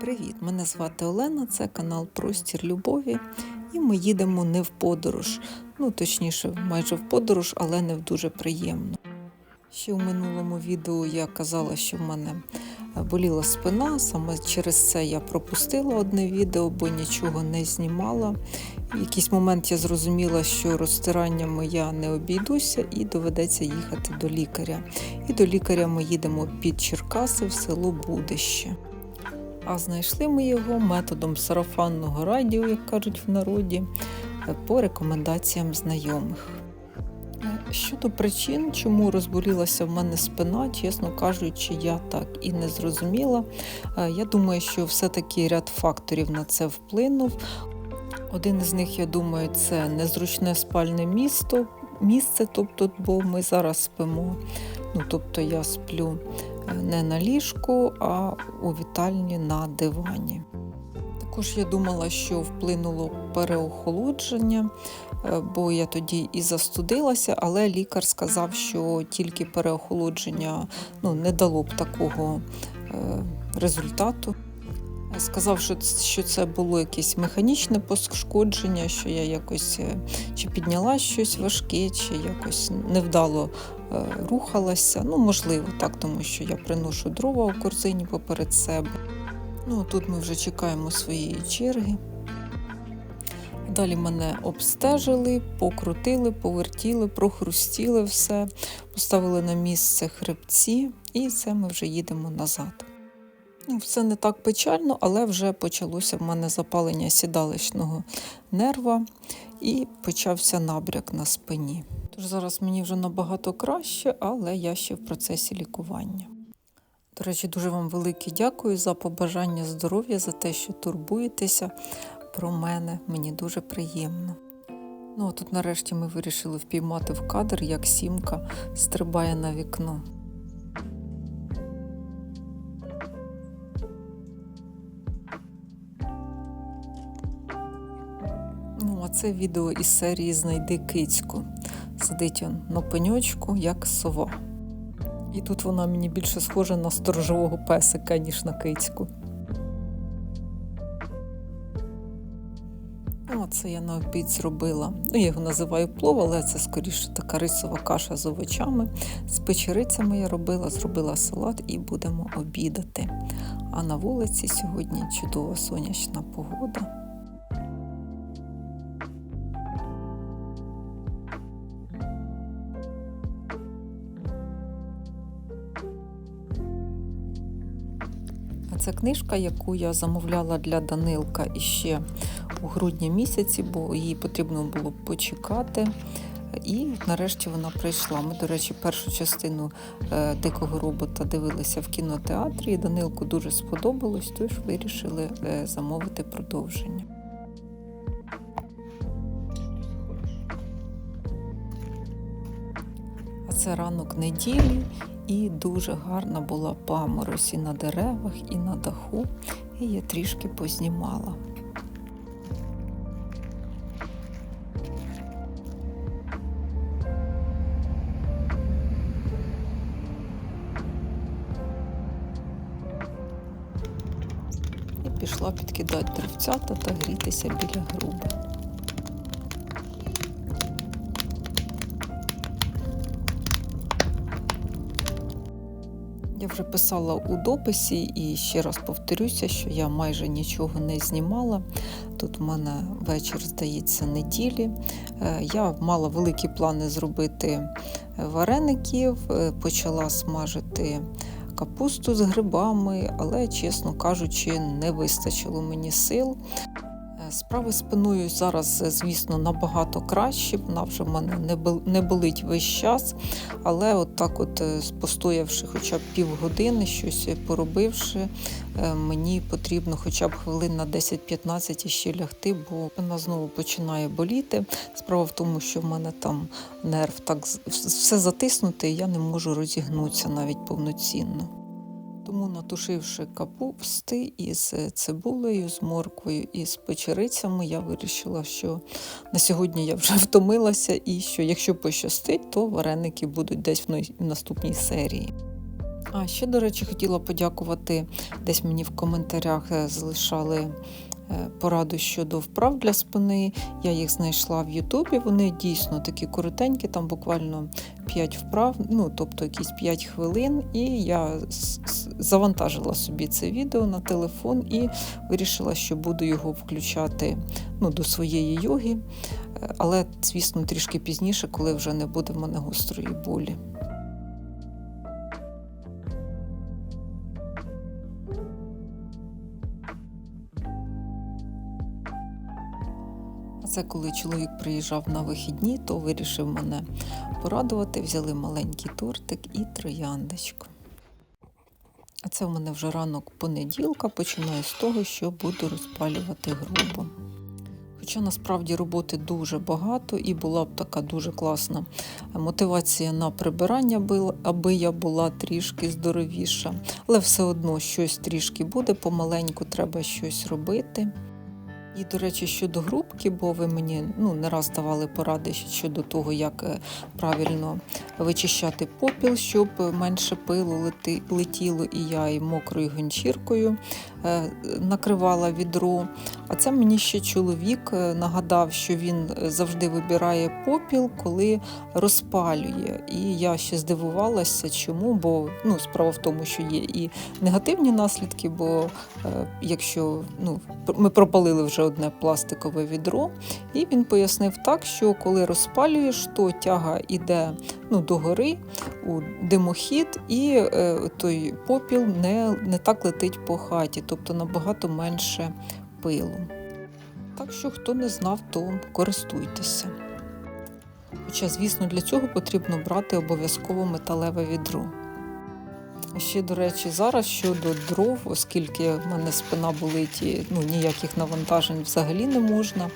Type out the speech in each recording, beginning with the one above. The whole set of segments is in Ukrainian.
Привіт! Мене звати Олена, це канал Простір Любові, і ми їдемо не в подорож. Ну, точніше, майже в подорож, але не в дуже приємно. Ще у минулому відео я казала, що в мене е, боліла спина. Саме через це я пропустила одне відео, бо нічого не знімала. В якийсь момент я зрозуміла, що розтираннями я не обійдуся і доведеться їхати до лікаря. І до лікаря ми їдемо під Черкаси в село Будище. А знайшли ми його методом сарафанного радіо, як кажуть в народі, по рекомендаціям знайомих. Е, Щодо причин, чому розболілася в мене спина, чесно кажучи, я так і не зрозуміла. Е, Я думаю, що все-таки ряд факторів на це вплинув. Один із них, я думаю, це незручне спальне місто, місце, тобто, бо ми зараз спимо. Ну, тобто я сплю не на ліжку, а у вітальні на дивані. Також я думала, що вплинуло переохолодження, е, бо я тоді і застудилася, але лікар сказав, що тільки переохолодження ну, не дало б такого е, результату. Сказав, що, це було якесь механічне пошкодження, що я якось е, чи підняла щось важке, чи якось невдало е, рухалася. Ну, можливо, так, тому що я приношу дрова у корзині поперед себе. Ну, тут ми вже чекаємо своєї черги. Далі мене обстежили, покрутили, повертіли, прохрустіли все, поставили на місце хребці, і це ми вже їдемо назад. Ну, все не так печально, але вже почалося в мене запалення сідалищного нерва і почався набряк на спині. Тож зараз мені вже набагато краще, але я ще в процесі лікування. До речі, дуже вам велике дякую за побажання здоров'я, за те, що турбуєтеся про мене. Мені дуже приємно. Ну, а тут нарешті ми вирішили впіймати в кадр, як сімка стрибає на вікно. Це відео із серії Знайди кицьку. Сидить он на пеньочку, як сова. І тут вона мені більше схожа на сторожового песика, ніж на кицьку. Ну, Оце я на обід зробила. Ну, я його називаю плов, але це скоріше така рисова каша з овочами. З печерицями я робила, зробила салат і будемо обідати. А на вулиці сьогодні чудова сонячна погода. Це книжка, яку я замовляла для Данилка іще у грудні місяці, бо їй потрібно було почекати. І нарешті вона прийшла. Ми, до речі, першу частину е, дикого робота дивилися в кінотеатрі. і Данилку дуже сподобалось, тож вирішили е, замовити продовження. А це ранок неділі, і дуже гарна була паморозь і на деревах, і на даху. І я трішки познімала. І пішла підкидати деревцята та грітися біля груби. Вже писала у дописі і ще раз повторюся, що я майже нічого не знімала. Тут в мене вечір, здається, неділі. Е, Я мала великі плани зробити вареників, е, почала смажити капусту з грибами, але, чесно кажучи, не вистачило мені сил. Справи спиною зараз, е, звісно, набагато краще. Вона вже в мене не болить весь час. Але от так, от е, постоявши хоча б півгодини, щось е, поробивши, мені потрібно хоча б хвилин на 10-15 іще лягти, бо вона знову починає боліти. Справа в тому, що в мене там нерв так все затиснутий, я не можу розігнутися навіть повноцінно. Тому, натушивши капусти із е, цибулею, з морквою і з печерицями, я вирішила, що на сьогодні я вже втомилася, і що якщо пощастить, то вареники будуть десь в наступній серії. А ще, до речі, хотіла подякувати. Десь мені в коментарях е, залишали е, пораду щодо вправ для спини. Я їх знайшла в Ютубі. Вони дійсно такі коротенькі, там буквально 5 вправ, ну тобто якісь 5 хвилин. І я завантажила собі це відео на телефон і вирішила, що буду його включати ну, до своєї йоги. Е, Але, звісно, трішки пізніше, коли вже не буде в мене гострої болі. Це коли чоловік приїжджав на вихідні, то вирішив мене порадувати. Взяли маленький тортик і трояндочку. А це в мене вже ранок понеділка. Починаю з того, що буду розпалювати грубо. Хоча насправді роботи дуже багато і була б така дуже класна мотивація на прибирання, аби я була трішки здоровіша. Але все одно щось трішки буде, помаленьку треба щось робити. І, до речі, щодо грубки, бо ви мені ну, не раз давали поради щодо того, як е, правильно вичищати попіл, щоб менше пилу летіло, і я і мокрою ганчіркою е, накривала відро. А це мені ще чоловік е, нагадав, що він завжди вибирає попіл, коли розпалює. І я ще здивувалася, чому, бо ну, справа в тому, що є і негативні наслідки, бо якщо ну, ми пропалили вже одне пластикове відро, і він пояснив так, що коли розпалюєш, то тяга йде ну, догори у димохід, і е, той попіл не, не так летить по хаті, тобто набагато менше пилу. Так що, хто не знав, то користуйтеся. Хоча, звісно, для цього потрібно брати обов'язково металеве відро. Ще, до речі, зараз щодо дров, оскільки в мене спина болить і ну, ніяких навантажень взагалі не можна,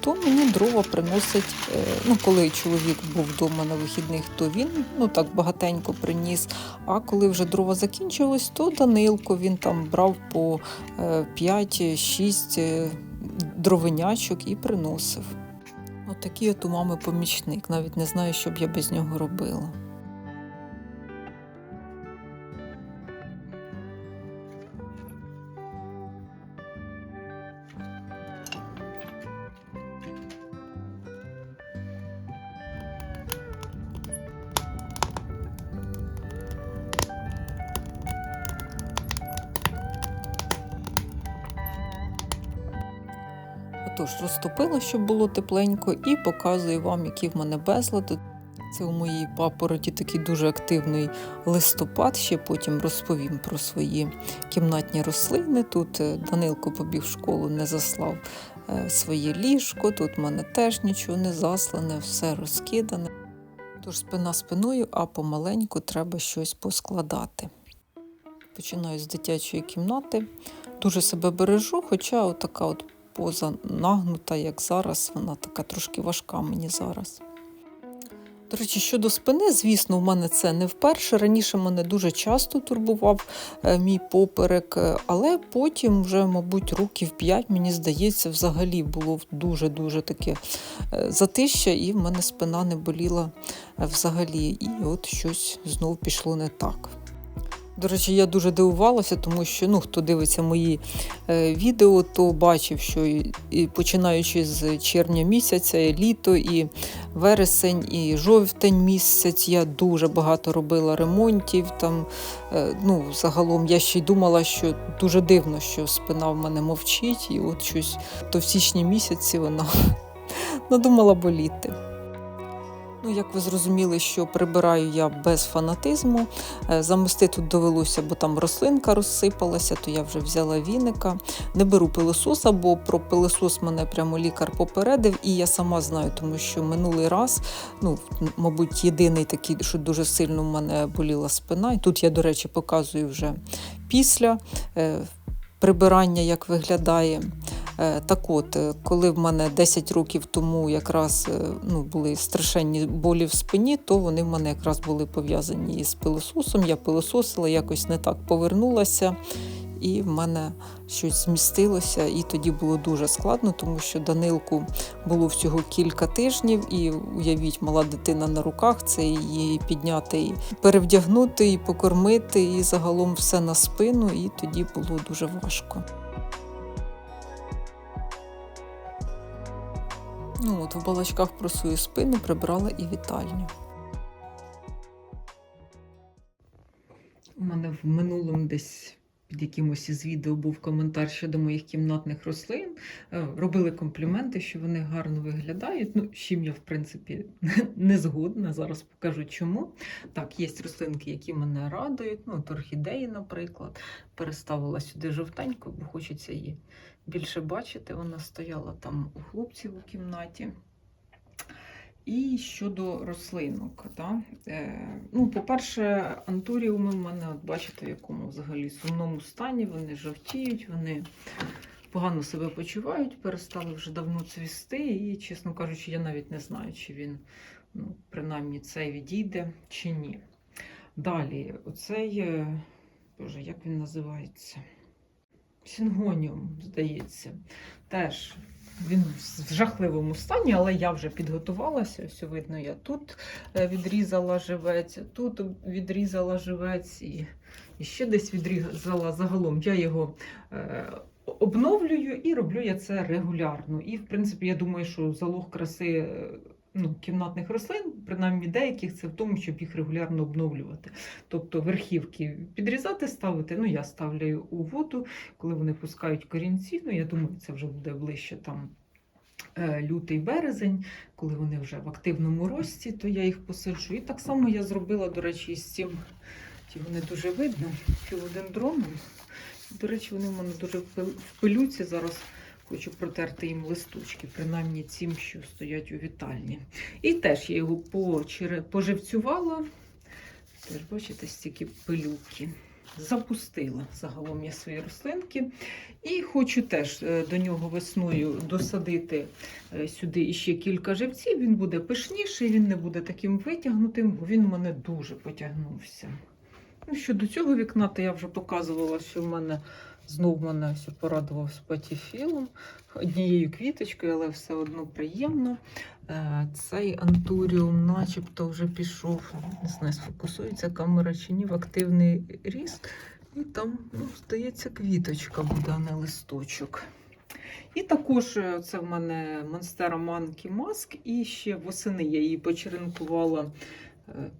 то мені дрова приносить, е, ну, коли чоловік був вдома на вихідних, то він ну, так багатенько приніс. А коли вже дрова закінчилось, то Данилко він там брав по 5-6 дровинячок і приносив. От от у мами помічник. Навіть не знаю, що б я без нього робила. Отож, розтопила, щоб було тепленько, і показую вам, які в мене безлади. Це у моїй папороті такий дуже активний листопад. Ще потім розповім про свої кімнатні рослини. Тут е, Данилко побіг в школу, не заслав е, своє ліжко. Тут в мене теж нічого не заслане, все розкидане. Тож спина спиною, а помаленьку треба щось поскладати. Починаю з дитячої кімнати. Дуже себе бережу, хоча отака от поза нагнута, як зараз, вона така трошки важка мені зараз. До речі, щодо спини, звісно, в мене це не вперше. Раніше мене дуже часто турбував е, мій поперек, е, але потім, вже, мабуть, років 5, мені здається, взагалі було дуже-дуже таке е, затища, і в мене спина не боліла взагалі. І от щось знов пішло не так. До речі, я дуже дивувалася, тому що ну, хто дивиться мої е, відео, то бачив, що і, і починаючи з червня місяця, і літо, і вересень, і жовтень місяць, я дуже багато робила ремонтів. Там, е, ну, загалом я ще й думала, що дуже дивно, що спина в мене мовчить, і от щось то в січні місяці вона надумала боліти. Ну, як ви зрозуміли, що прибираю я без фанатизму. Е, Замести тут довелося, бо там рослинка розсипалася, то я вже взяла віника. Не беру пилососа, бо про пилосос мене прямо лікар попередив, і я сама знаю, тому що минулий раз, ну, мабуть, єдиний такий, що дуже сильно в мене боліла спина. І тут я, до речі, показую вже після е, прибирання, як виглядає. Е, Так от, е, коли в мене 10 років тому якраз е, ну, були страшенні болі в спині, то вони в мене якраз були пов'язані із пилососом. Я пилососила, якось не так повернулася. і в мене щось змістилося, і тоді було дуже складно, тому що Данилку було всього кілька тижнів, і уявіть, мала дитина на руках, це її підняти, і перевдягнути, і покормити, і загалом все на спину, і тоді було дуже важко. Ну от в балачках про свою спину прибрала і вітальню. У мене в минулому десь під якимось із відео був коментар щодо моїх кімнатних рослин. Е, Робили компліменти, що вони гарно виглядають. Ну, з чим я, в принципі, не згодна. Зараз покажу чому. Так, є рослинки, які мене радують. Ну, орхідеї, наприклад. Переставила сюди жовтеньку, бо хочеться її більше бачити. Вона стояла там у хлопців у кімнаті. І щодо рослинок, да? е, ну, по-перше, антуріуми в мене, от бачите, в якому взагалі сумному стані, вони жовтіють, вони погано себе почувають, перестали вже давно цвісти, і, чесно кажучи, я навіть не знаю, чи він, ну, принаймні, цей відійде, чи ні. Далі, оцей, е, боже, як він називається? Сінгоніум, здається, теж він в жахливому стані, але я вже підготувалася. Ось видно, я тут е, відрізала живець, тут відрізала живець і, ще десь відрізала загалом. Я його е, обновлюю і роблю я це регулярно. І, в принципі, я думаю, що залог краси е, ну, кімнатних рослин, принаймні деяких, це в тому, щоб їх регулярно обновлювати. Тобто верхівки підрізати, ставити. Ну, я ставлю у воду, коли вони пускають корінці. Ну, я думаю, це вже буде ближче там е, лютий березень, коли вони вже в активному рості, то я їх посаджу. І так само я зробила, до речі, із цим, ті вони дуже видно, філодендроном. До речі, вони в мене дуже в пил- в пилюці зараз. Хочу протерти їм листочки, принаймні цим, що стоять у вітальні. І теж я його поживцювала. Теж, бачите, стільки пилюки. Запустила загалом я свої рослинки. І хочу теж е, до нього весною досадити е, сюди іще кілька живців. Він буде пишніший, він не буде таким витягнутим, бо він в мене дуже потягнувся. Ну, щодо цього вікна, то я вже показувала, що в мене знов мене все порадував спатіфілом, однією квіточкою, але все одно приємно. Е, Цей антуріум начебто вже пішов, не знаю, сфокусується камера чи ні, в активний ріст. І там, ну, здається, квіточка буде, а не листочок. І також е, це в мене Монстера Манкі Маск, і ще восени я її почеренкувала,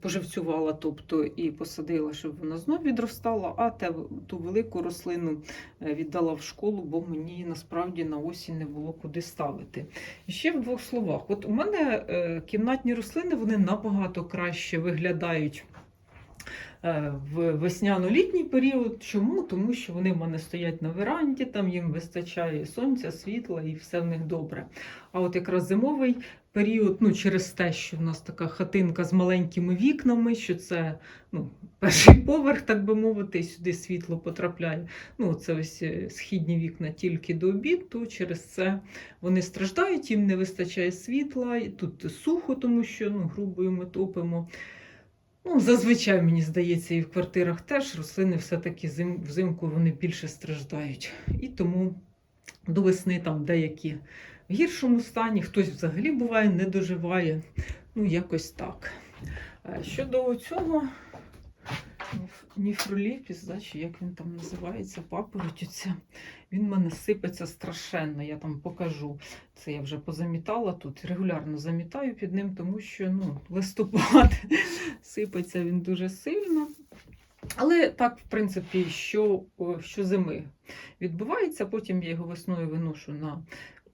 поживцювала, тобто і посадила, щоб вона знов відростала, а те, ту велику рослину е, віддала в школу, бо мені насправді на осінь не було куди ставити. І ще в двох словах: от у мене е, кімнатні рослини вони набагато краще виглядають. е, В весняно-літній період. Чому? Тому що вони в мене стоять на веранді, там їм вистачає сонця, світла і все в них добре. А от якраз зимовий період, ну через те, що в нас така хатинка з маленькими вікнами, що це ну, перший поверх, так би мовити, сюди світло потрапляє. Ну, це ось е, східні вікна тільки до обід, то через це вони страждають, їм не вистачає світла, і тут сухо, тому що ну, грубою ми топимо. Ну, зазвичай, мені здається, і в квартирах теж рослини все-таки зим, взимку вони більше страждають. І тому до весни там деякі в гіршому стані, хтось взагалі буває, не доживає. Ну, якось так. Е, Щодо цього ніф- ніфроліпіс, да, чи як він там називається, папороть оця, він мене сипеться страшенно, я там покажу. Це я вже позамітала тут. Регулярно замітаю під ним, тому що ну, листопад сипеться він дуже сильно. Але так, в принципі, що, що зими відбувається, потім я його весною виношу на,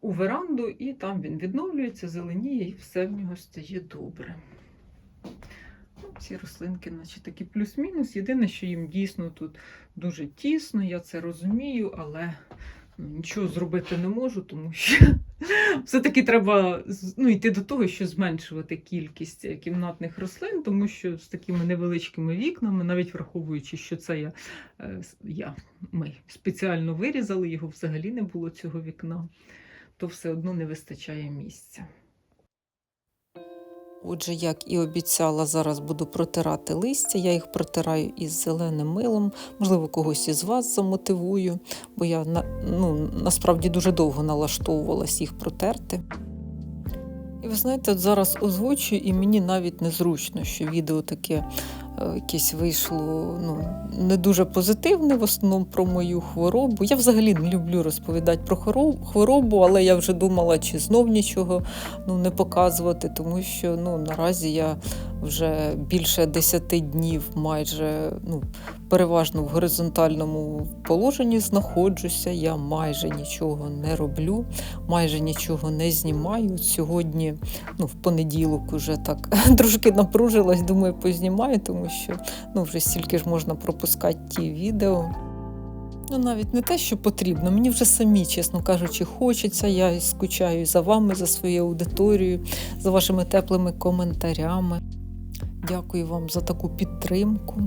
у веранду, і там він відновлюється, зеленіє, і все в нього стає добре. Ну, ці рослинки, наче такі плюс-мінус. Єдине, що їм дійсно тут дуже тісно, я це розумію, але ну, нічого зробити не можу, тому що все-таки треба ну, йти до того, що зменшувати кількість е, кімнатних рослин, тому що з такими невеличкими вікнами, навіть враховуючи, що це я, е, я ми спеціально вирізали, його взагалі не було цього вікна, то все одно не вистачає місця. Отже, як і обіцяла, зараз буду протирати листя. Я їх протираю із зеленим милом. Можливо, когось із вас замотивую, бо я ну, насправді дуже довго налаштовувалась їх протерти. І ви знаєте, от зараз озвучую, і мені навіть незручно, що відео таке якесь вийшло ну, не дуже позитивне, в основному про мою хворобу. Я взагалі не люблю розповідати про хворобу, але я вже думала, чи знов нічого ну, не показувати, тому що ну, наразі я вже більше 10 днів майже ну, переважно в горизонтальному положенні знаходжуся. Я майже нічого не роблю, майже нічого не знімаю. Сьогодні, ну, в понеділок, уже так трошки напружилась, думаю, познімаю, тому що ну, вже стільки ж можна пропускати ті відео. Ну, навіть не те, що потрібно. Мені вже самі, чесно кажучи, хочеться. Я скучаю за вами, за своєю аудиторією, за вашими теплими коментарями. Дякую вам за таку підтримку.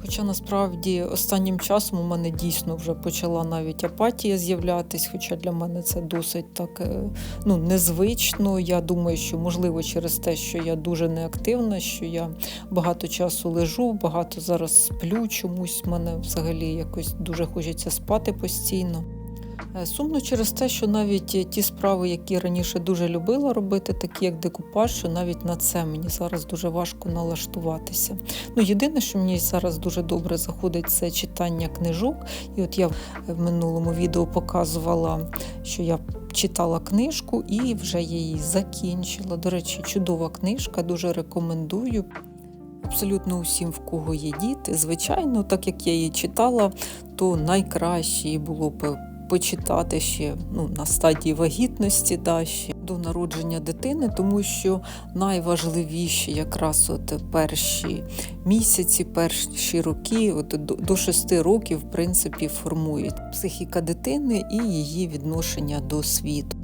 Хоча насправді останнім часом у мене дійсно вже почала навіть апатія з'являтись, хоча для мене це досить так е, ну, незвично. Я думаю, що можливо через те, що я дуже неактивна, що я багато часу лежу, багато зараз сплю чомусь. Мене взагалі якось дуже хочеться спати постійно. Е, Сумно через те, що навіть е, ті справи, які раніше дуже любила робити, такі як декупаж, що навіть на це мені зараз дуже важко налаштуватися. Ну, єдине, що мені зараз дуже добре заходить, це читання книжок. І от я в минулому відео показувала, що я читала книжку і вже її закінчила. До речі, чудова книжка, дуже рекомендую. Абсолютно усім, в кого є діти. Звичайно, так як я її читала, то найкраще було б почитати ще ну, на стадії вагітності, да, ще до народження дитини, тому що найважливіші якраз от перші місяці, перші роки, от до, 6 років, в принципі, формують психіка дитини і її відношення до світу.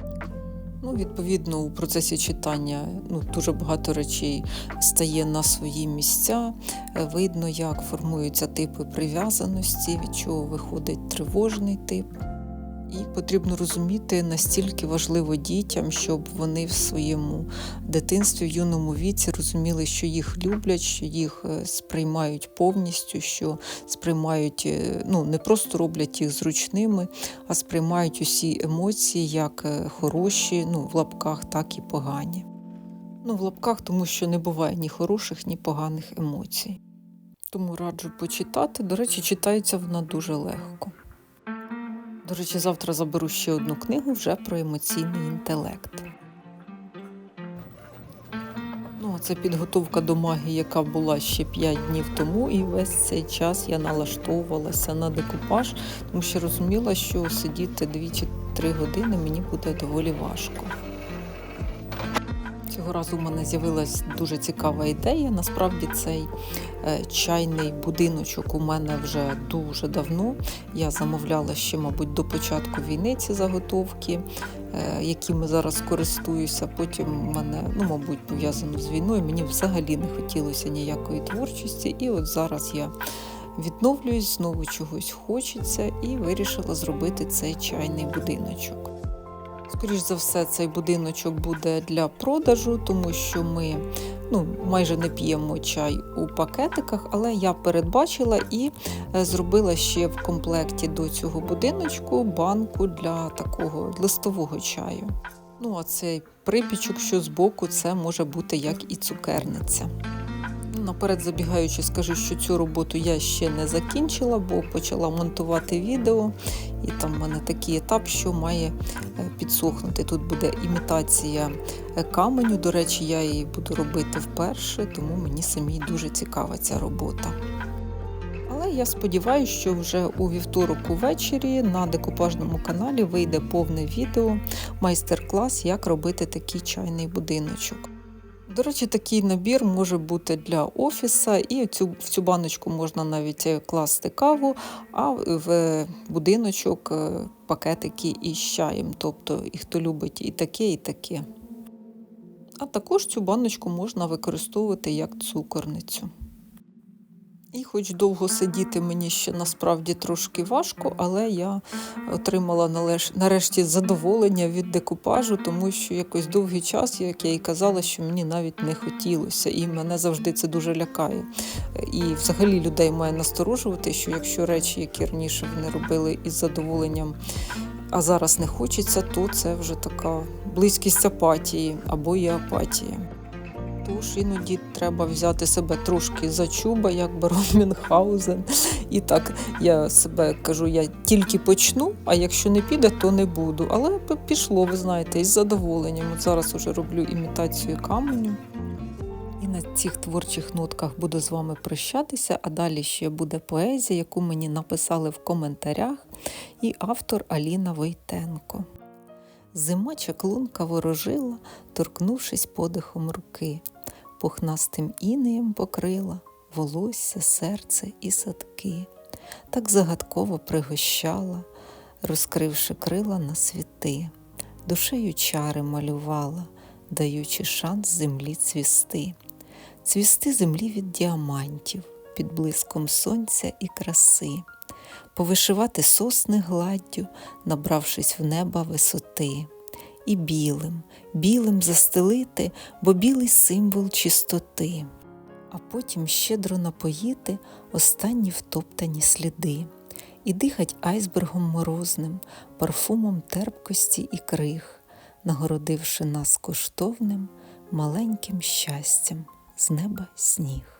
Ну, відповідно, у процесі читання ну, дуже багато речей стає на свої місця. Е, Видно, як формуються типи прив'язаності, від чого виходить тривожний тип. І потрібно розуміти, настільки важливо дітям, щоб вони в своєму дитинстві, в юному віці розуміли, що їх люблять, що їх е, сприймають повністю, що сприймають, е, ну не просто роблять їх зручними, а сприймають усі емоції як е, хороші, ну в лапках, так і погані. Ну, в лапках, тому що не буває ні хороших, ні поганих емоцій. Тому раджу почитати. До речі, читається вона дуже легко. До речі, завтра заберу ще одну книгу вже про емоційний інтелект. Ну, це підготовка до магії, яка була ще 5 днів тому, і весь цей час я налаштовувалася на декупаж, тому що розуміла, що сидіти 2 чи 3 години мені буде доволі важко. Цього разу в мене з'явилась дуже цікава ідея. Насправді цей е, чайний будиночок у мене вже дуже давно. Я замовляла ще, мабуть, до початку війни ці заготовки, е, якими зараз користуюся. Потім мене, ну, мабуть, пов'язано з війною. Мені взагалі не хотілося ніякої творчості. І от зараз я відновлююсь, знову чогось хочеться, і вирішила зробити цей чайний будиночок. Скоріш за все, цей будиночок буде для продажу, тому що ми ну, майже не п'ємо чай у пакетиках, але я передбачила і е, зробила ще в комплекті до цього будиночку банку для такого листового чаю. Ну, а цей припічок, що збоку, це може бути як і цукерниця. Наперед забігаючи, скажу, що цю роботу я ще не закінчила, бо почала монтувати відео, і там в мене такий етап, що має е, підсохнути. Тут буде імітація е, каменю. До речі, я її буду робити вперше, тому мені самій дуже цікава ця робота. Але я сподіваюся, що вже у вівторок увечері на декупажному каналі вийде повне відео, майстер-клас, як робити такий чайний будиночок. До речі, такий набір може бути для офіса, і цю, в цю баночку можна навіть е, класти каву, а в будиночок е, пакетики із чаєм. Тобто, і хто любить і таке, і таке. А також цю баночку можна використовувати як цукорницю. І хоч довго сидіти мені ще насправді трошки важко, але я отримала належ... нарешті задоволення від декупажу, тому що якось довгий час, як я і казала, що мені навіть не хотілося, і мене завжди це дуже лякає. І взагалі людей має насторожувати, що якщо речі, які раніше вони робили із задоволенням, а зараз не хочеться, то це вже така близькість апатії або і апатія. Тож іноді треба взяти себе трошки за чуба, як барон Мюнхгаузен. І так я себе кажу, я тільки почну, а якщо не піде, то не буду. Але пішло, ви знаєте, із задоволенням. От зараз уже роблю імітацію каменю. І на цих творчих нотках буду з вами прощатися, а далі ще буде поезія, яку мені написали в коментарях, і автор Аліна Войтенко. Зима чаклунка ворожила, торкнувшись подихом руки, пухнастим інеєм покрила волосся, серце і садки, так загадково пригощала, розкривши крила на світи, душею чари малювала, даючи шанс землі цвісти, цвісти землі від діамантів, під блиском сонця і краси, повишивати сосни гладдю, набравшись в неба висоти, і білим, білим застелити, бо білий символ чистоти, а потім щедро напоїти останні втоптані сліди, і дихать айсбергом морозним, парфумом терпкості і крих, нагородивши нас коштовним, маленьким щастям з неба сніг.